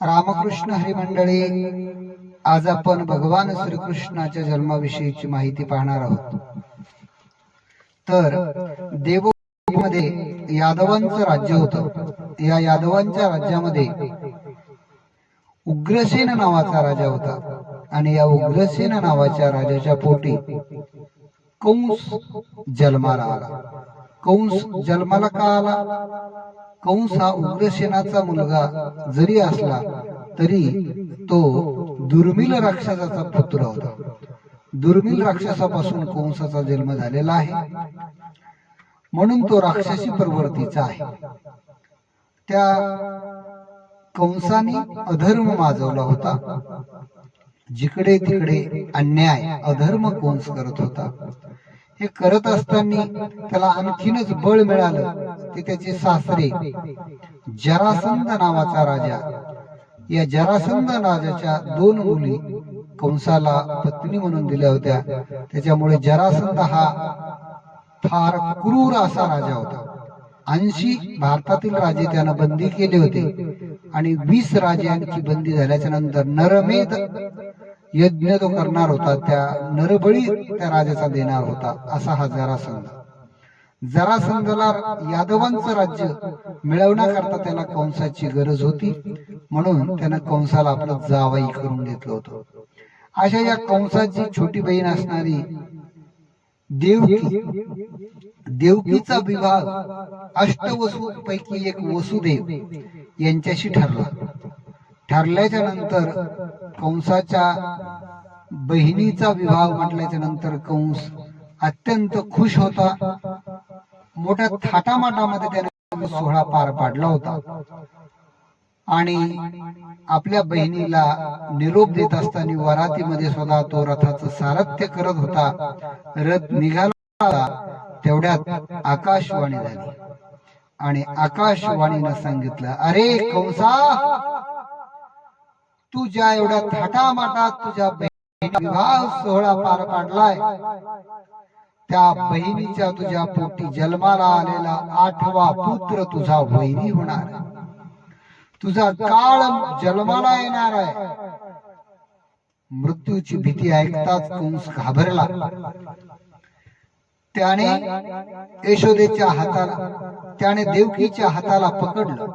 रामकृष्ण हरी मंडळी आज आपण भगवान श्रीकृष्णाच्या जन्माविषयीची माहिती पाहणार आहोत. तर देवमध्ये यादवांचं राज्य होत. या यादवांच्या राज्यामध्ये उग्रसेन नावाचा राजा होता. आणि या उग्रसेन नावाच्या राजाच्या पोटी कंस जन्माला आला. कंस जन्माला का आला? कंस हा उग्रसेनाचा मुलगा जरी असला तरी तो दुर्मिल राक्षसाचा पुत्र होता. दुर्मिल राक्षसापासून कंसाचा जन्म झालेला आहे. म्हणून तो राक्षसी प्रवृत्तीचा आहे. त्या कंसाने अधर्म माजवला होता. जिकडे तिकडे अन्याय अधर्म कंस करत होता. हे करत असताना त्याला आणखीनच बळ मिळालं. ते त्याचे सासरे जरासंध नावाचा राजा. या जरासंध राजाच्या दोन मुली कंसाला पत्नी म्हणून दिल्या होत्या. त्याच्यामुळे जरासंध हा फार क्रूर असा राजा होता. ऐंशी भारतातील राजे त्यानं बंदी केले होते. आणि वीस राजे बंदी झाल्याच्यानंतर नरमेध यज्ञ तो करणार होता. त्या नरबळी त्या राजाचा देणार होता. असा हा जरासंध. जरासंधला यादवांचं राज्य मिळवण्याकरता त्याला कंसाची गरज होती. म्हणून त्यानं कंसाला आपलं जावाई करून घेतलं होतं. अशा या कंसाची छोटी बहीण असणारी देवकी देवकीचा विवाह अष्टवसू पैकी एक वसुदेव यांच्याशी ठरला. ठरल्याच्या नंतर कंसाच्या बहिणीचा विवाह म्हटल्याच्या नंतर कंस अत्यंत खुश होता. मोठ्या थाटामाटामध्ये त्याने सोहळा पार पाडला होता. आणि आपल्या बहिणीला निरोप देत असताना वरातीमध्ये सुद्धा तो रथाचं सारथ्य करत होता. रथ निघाला. तेवढ्यात आकाशवाणी झाली. आणि आकाशवाणीनं सांगितलं अरे कंसा तू ज्या एवढ्या थाटामाटात तुझ्या बहिणी विवाह सोहळा पार पाडलाय. त्या बहिणीच्या तुझ्या पोटी जन्माला आलेला आठवा पुत्र तुझा वैरी होणार तुझा काळ जन्माला येणार आहे. मृत्यूची भीती ऐकताच कंस घाबरला. त्याने यशोदेच्या हाताला त्याने देवकीच्या हाताला पकडलं.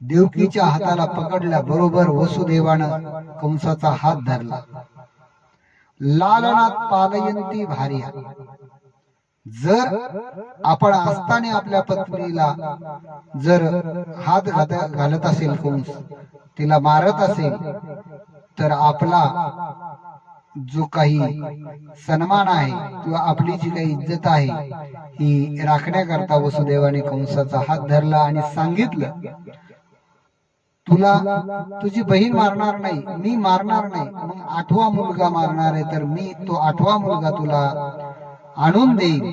देवकीच्या हाताला पकडल्या बरोबर वसुदेवानं कंसाचा हात धरला. लालनात पालयंती भार्या. जर आपण असताना आपल्या पत्नीला जर हात घात- घालत असेल कंस तिला मारत असेल तर आपला जो काही सन्मान आहे किंवा आपली जी काही इज्जत आहे ही राखण्याकरता वसुदेवाने कंसाचा हात धरला आणि सांगितलं तुला तुझी बहीण मारणार नाही मी मारणार नाही मग आठवा मुलगा मारणार आहे तर मी तो आठवा मुलगा तुला आणून देईन.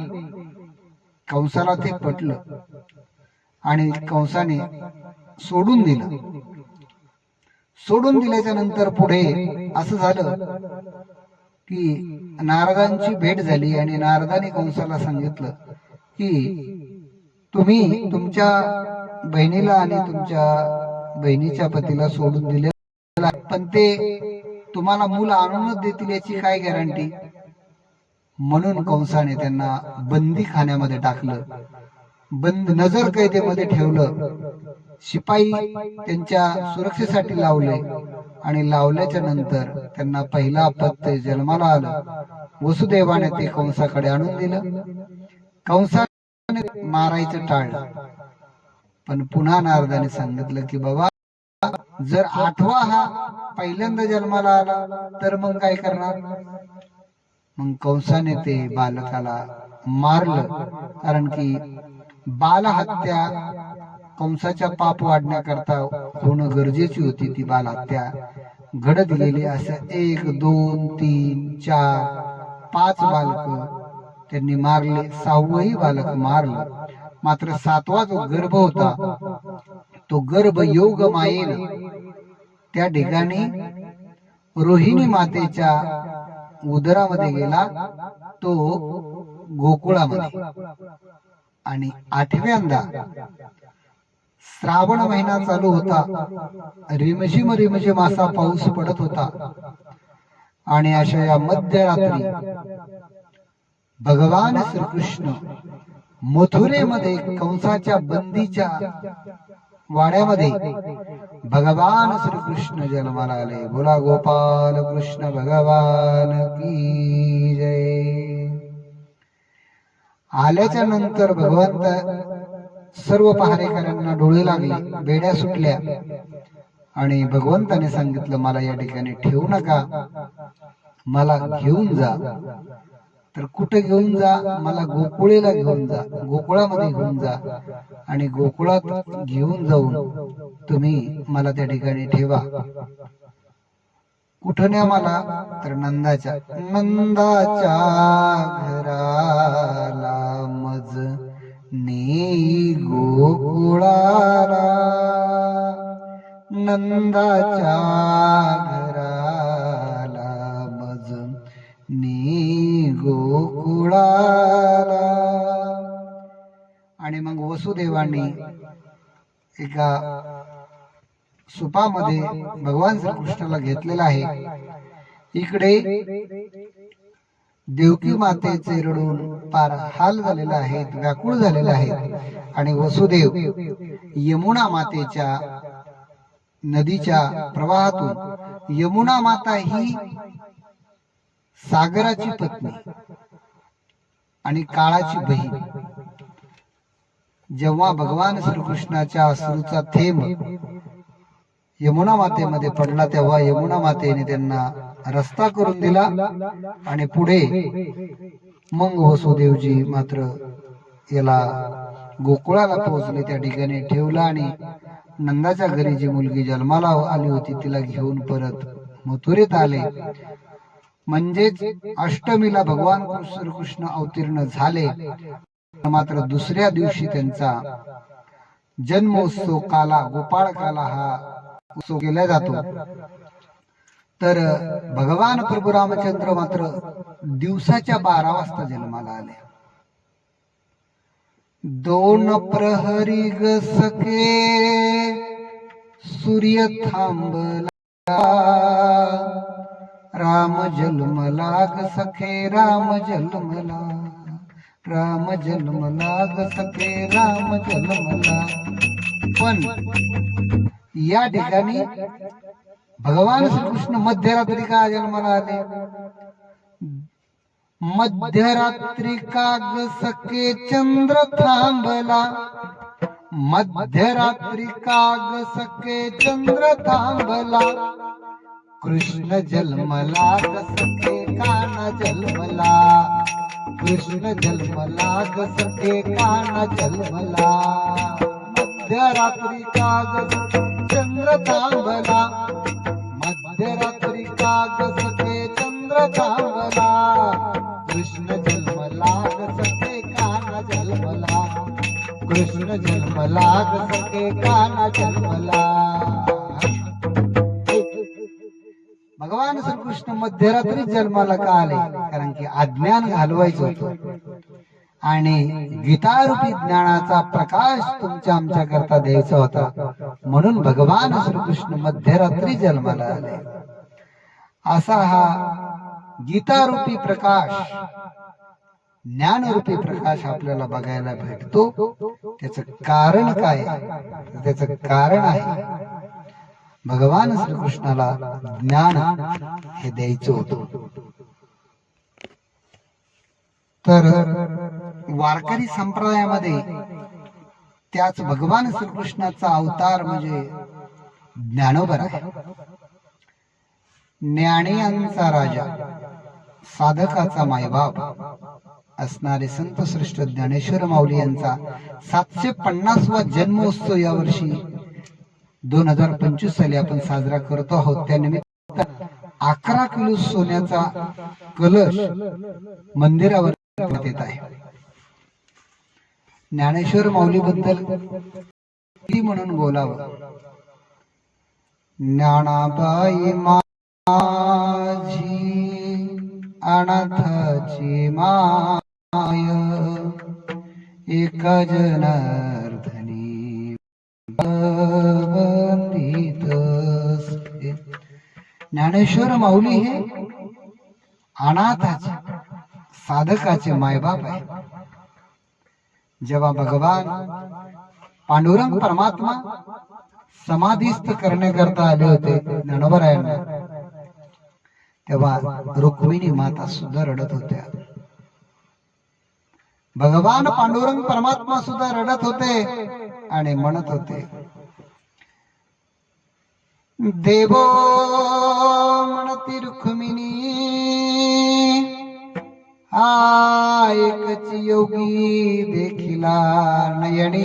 कंसाला ते पटलं आणि कंसाने सोडून दिलं. सोडून दिल्याच्या नंतर पुढे असं झालं की नारदांची भेट झाली आणि नारदाने कंसाला सांगितलं की तुम्ही तुमच्या बहिणीला आणि तुमच्या बहिणीच्या पतीला सोडून दिले. पण ते तुम्हाला मूल आणूनच देतील याची काय गॅरंटी म्हणून कंसाने त्यांना बंदी खान्यामध्ये टाकलं. बंद नजर कैदेमध्ये ठेवलं. शिपाई त्यांच्या सुरक्षेसाठी लावले आणि लावल्याच्या नंतर त्यांना पहिला अपत्य जन्माला आलं. वसुदेवाने ते कंसाकडे आणून दिलं. कंसाने मारायचं टाळलं. पण पुन्हा नारदाने सांगितलं की बाबा जर आठवा हा पहिल्यांदा जन्माला आला तर मग काय करणार? मग कंसाने ते बालकाला मारलं. कारण की बालहत्या कंसाच्या पाप वाढण्याकरता होणं गरजेची होती. ती बालहत्या घडत गेली. असं एक दोन तीन चार पाच बालक त्यांनी मारले. सहावंही बालक मारलं. मात्र सातवा जो गर्भ होता तो गर्भ योग मायेन त्या ठिकाणी रोहिणी मातेच्या उदरामध्ये गेला तो गोकुळामध्ये. आणि आठव्यांदा श्रावण महिना चालू होता रिमझिम रिमझिम असा पाऊस पडत होता. आणि अशा या मध्यरात्री भगवान श्रीकृष्ण मथुरेमध्ये कंसाच्या बंदीच्या वाड्यामध्ये भगवान श्रीकृष्ण जन्माला आले बोला गोपाल कृष्ण भगवान की जय. आल्याच्यानंतर भगवंत सर्व पहारेकरांना डोळे लागले बेड्या सुटल्या. आणि भगवंताने सांगितलं मला या ठिकाणी ठेवू नका. मला घेऊन जा. तर कुठे घेऊन जा? मला गोकुळेला घेऊन जा. गोकुळामध्ये घेऊन जा. आणि गोकुळात घेऊन जाऊन तुम्ही मला त्या ठिकाणी ठेवा. कुठं न्या मला? तर नंदाच्या नंदाच्या घराला मज नी गोकुळाला. नंदाच्या वासुदेवांनी एका सुपामध्ये भगवान श्रीकृष्णाला घेतलेला आहे. इकडे देवकी मातेचे रडून पार हाल झालेला आहे व्याकुळ झालेला आहे आणि वसुदेव यमुना मातेच्या नदीच्या प्रवाहातून यमुना माता ही सागराची पत्नी आणि काळाची बहीण जेव्हा भगवान श्रीकृष्णाच्या अश्रूचा थेंब यमुना मातेमध्ये पडला तेव्हा यमुना मातेने त्यांना रस्ता करून दिला आणि पुढे मग वसुदेवजी मात्र याला गोकुळाला पोहोचले. त्या ठिकाणी ठेवला आणि नंदाच्या घरी जी मुलगी जन्माला आली होती तिला घेऊन परत मथुरेत आले. म्हणजेच अष्टमीला भगवान श्रीकृष्ण अवतीर्ण झाले. मात्र दुसऱ्या दिवशी त्यांचा जन्मोत्सव काला गोपाळ काला हा उत्सव केला जातो. तर भगवान प्रभू रामचंद्र मात्र दिवसाच्या बारा वाजता जन्माला आले. दोन प्रहरी ग सके सूर्य थांबला. राम जन्मला ग सखे राम जन्मला. राम जन्मला ग राम जन्मला पण या ठिकाणी भगवान श्रीकृष्ण मध्यरात्री का जन्माला आले? मध्यरात्री का सके चंद्र थांबला. मध्यरात्री का सके चंद्र थांबला. कृष्ण जन्मला सके काना जन्मला. कृष्ण जन्मला जस सखे काना जन्मला. मध्यरात्री का चंद्र थांबला. मध्यरात्री का ते चंद्र थांबला. कृष्ण जन्मला जस सखे काना जन्मला. कृष्ण जन्मला जस सखे काना जन्मला. भगवान श्रीकृष्ण मध्यरात्री जन्माला का आले? कारण की अज्ञान घालवायचं होतं. आणि गीतारूपी ज्ञानाचा प्रकाश तुमच्या आमच्या करता द्यायचा होता. म्हणून भगवान श्रीकृष्ण मध्यरात्री जन्माला आले. असा हा गीतारूपी प्रकाश ज्ञानरूपी प्रकाश आपल्याला बघायला भेटतो. त्याच कारण काय? त्याच कारण आहे भगवान श्रीकृष्णाला ज्ञान हे द्यायचं होत. तर वारकरी संप्रदायामध्ये त्याच भगवान श्रीकृष्णाचा अवतार म्हणजे ज्ञानोबर आहे. ज्ञानियांचा राजा साधकाचा मायबाप असणारे संत श्रेष्ठ ज्ञानेश्वर माऊली यांचा सातशे पन्नासवा जन्मोत्सव यावर्षी दोन हजार पंचवीस साली आपण साजरा करत आहोत. त्यानिमित्त अकरा किलो सोन्याचा कलश मंदिरावर येत आहे. ज्ञानेश्वर माऊली बद्दल म्हणून बोलावं. ज्ञानाबाई माझी अनाथाची माय एका जनार्दनी वंदित ज्ञानेश्वर माऊली हे अनाथाचे साधकाचे मायबाप आहे जेव्हा भगवान पांडुरंग परमात्मा समाधीस्थ करण्याकरता आले होते ज्ञानोबरायांना तेव्हा रुक्मिणी माता सुद्धा रडत होत्या. भगवान पांडुरंग परमात्मा सुद्धा रडत होते आणि म्हणत होते देवो म्हणती रुक्मिणी हा एकची योगी देखिला नयनी.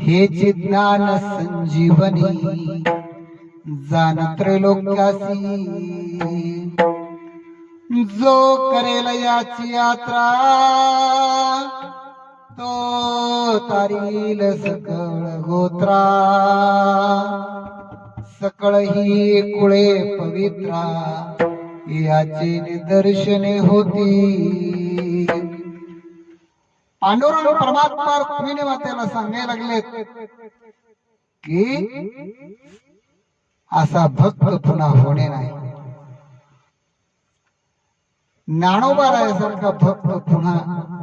हे ज्ञान संजीवनी जाण त्रैलोक्यासी जो करेल याची यात्रा तो तारील सकळ गोत्रा. सकळ ही कुळे पवित्रा. याची निदर्शने होती. पांडुरंग परमात्मा रुक्मिणी मातेला सांगायला लागले की असा भक्त पुन्हा होणे नाही. ज्ञानोबारायासारखा भक्त पुन्हा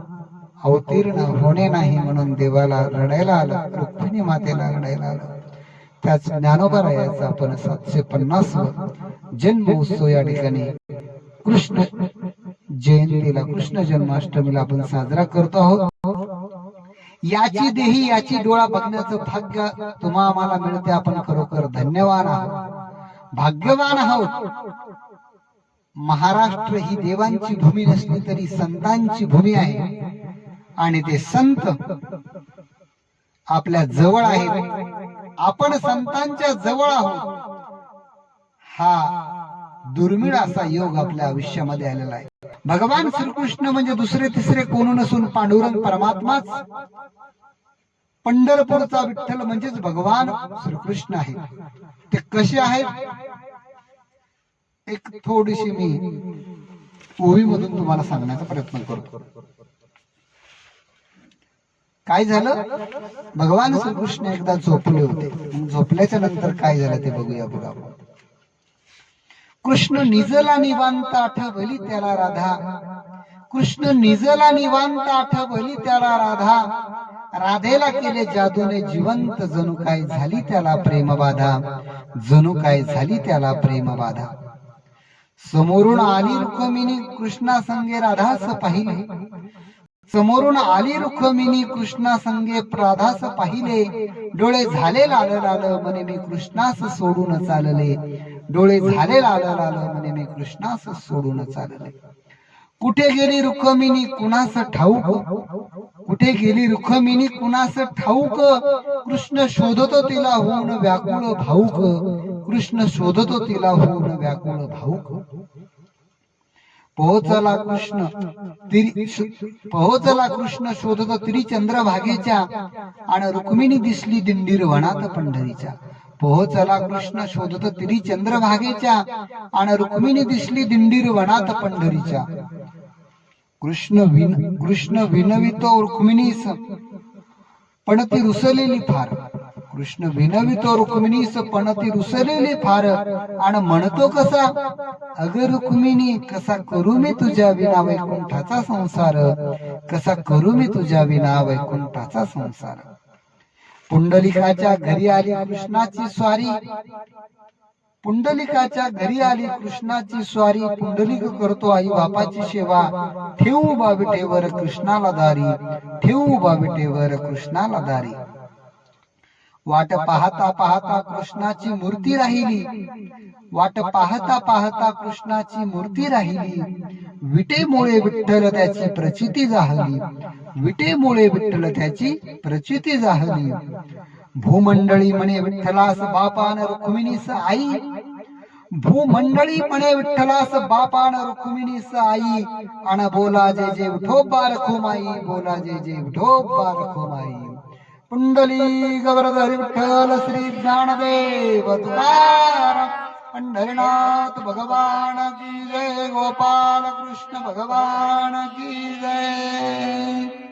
अवतीर्ण होणे नाही म्हणून देवाला रडायला आलं रुक्मिणी मातेला रडायला आलं. त्याच ज्ञानोबा रायाचा आपण सातशे पन्नास जन्म उत्सव या ठिकाणी कृष्ण जयंतीला कृष्ण जन्माष्टमीला आपण साजरा करतो आहोत. याची देही याची डोळा बघण्याचं भाग्य तुम्हा आम्हाला मिळते. आपण खरोखर धन्यवान आहोत. भाग्यवान आहोत. महाराष्ट्र ही देवांची भूमी नसली तरी संतांची भूमी आहे. आणि ते संत आपल्या जवळ आहेत. आपण संतांच्या जवळ आहोत. हा दुर्मिळ असा योग आपल्या आयुष्यामध्ये आलेला आहे. भगवान श्रीकृष्ण म्हणजे दुसरे तिसरे कोण नसून पांडुरंग परमात्माच. पंढरपूरचा विठ्ठल म्हणजेच भगवान श्रीकृष्ण आहे ते कसे आहेत? एक थोडीशी मी ओळीमधून तुम्हाला सांगण्याचा प्रयत्न करतो. काय झालं? भगवान श्रीकृष्ण एकदा झोपले होते. झोपल्याच्या नंतर काय झालं ते बघूया बघा. कृष्ण निजला निवांत आठवली त्याला राधा. कृष्ण निजला निवांत आठवली त्याला राधा. राधेला केले जादूने जिवंत. जणू काय झाली त्याला प्रेमबाधा. जणू काय झाली त्याला प्रेमबाधा. समोरून आली रुक्मिणी. कृष्णा संगे राधास पाहिले. समोरून आली रुखमिनी कृष्णा संगे प्राधास पाहिले. डोळे झाले लाल लाल म्हणे मी कृष्णास सोडून चालले. डोळे झाले लाल लाल म्हणे मी कृष्णास सोडून चालले. कुठे गेली रुखमिनी कुणास ठाऊक? कुठे गेली रुखमिनी कुणास ठाऊक? कृष्ण शोधतो तिला होऊन व्याकुळ भाऊक. कृष्ण शोधतो तिला होऊन व्याकुळ भाऊक. पोहोचला कृष्ण. पोहोचला कृष्ण शोधत तिरी चंद्रभागेच्या आणि रुक्मिणी दिसली दिंडीर वनात पंढरीच्या. पोहोचला कृष्ण शोधत तिरी चंद्रभागेच्या आणि रुक्मिणी दिसली दिंडीर वनात पंढरीच्या. कृष्ण विन कृष्ण विनवितो रुक्मिणीस पण ती रुसलेली फार. कृष्ण विनवितो रुक्मिणीस पण ती रुसलेली फार. आणि म्हणतो कसा अग रुक्मिणी कसा करू मी तुझ्या विना वैकुंठाचा संसार? कसा करू मी तुझ्या विना वैकुंठाचा संसार? पुंडलिकाच्या घरी आली कृष्णाची स्वारी. पुंडलिकाच्या घरी आली कृष्णाची स्वारी. पुंडलिक करतो आई बापाची सेवा. ठेवू बाविटेवर कृष्णाला दारी. ठेवू बाविटेवर कृष्णाला दारी. वाट पाहता पाहता कृष्णाची मूर्ती राहिली. वाट पाहता पाहता कृष्णाची मूर्ती राहिली. विटेमुळे विठ्ठल त्याची प्रचिती जाहली विटेमुळे विठ्ठल त्याची प्रचिती जाहली भूमंडळी म्हणे विठ्ठलास बापान रुक्मिणीस आई. भूमंडळी म्हणे विठ्ठलास बापान रुक्मिणीस आई. अन बोला जे जे उठो बारखो माई बोला जे जे उठो बारखो माई गवरधरी विठ्ठल श्री ज्ञानदेव तुकाराम पंढरीनाथ भगवान की जय गोपाल कृष्ण भगवान की जय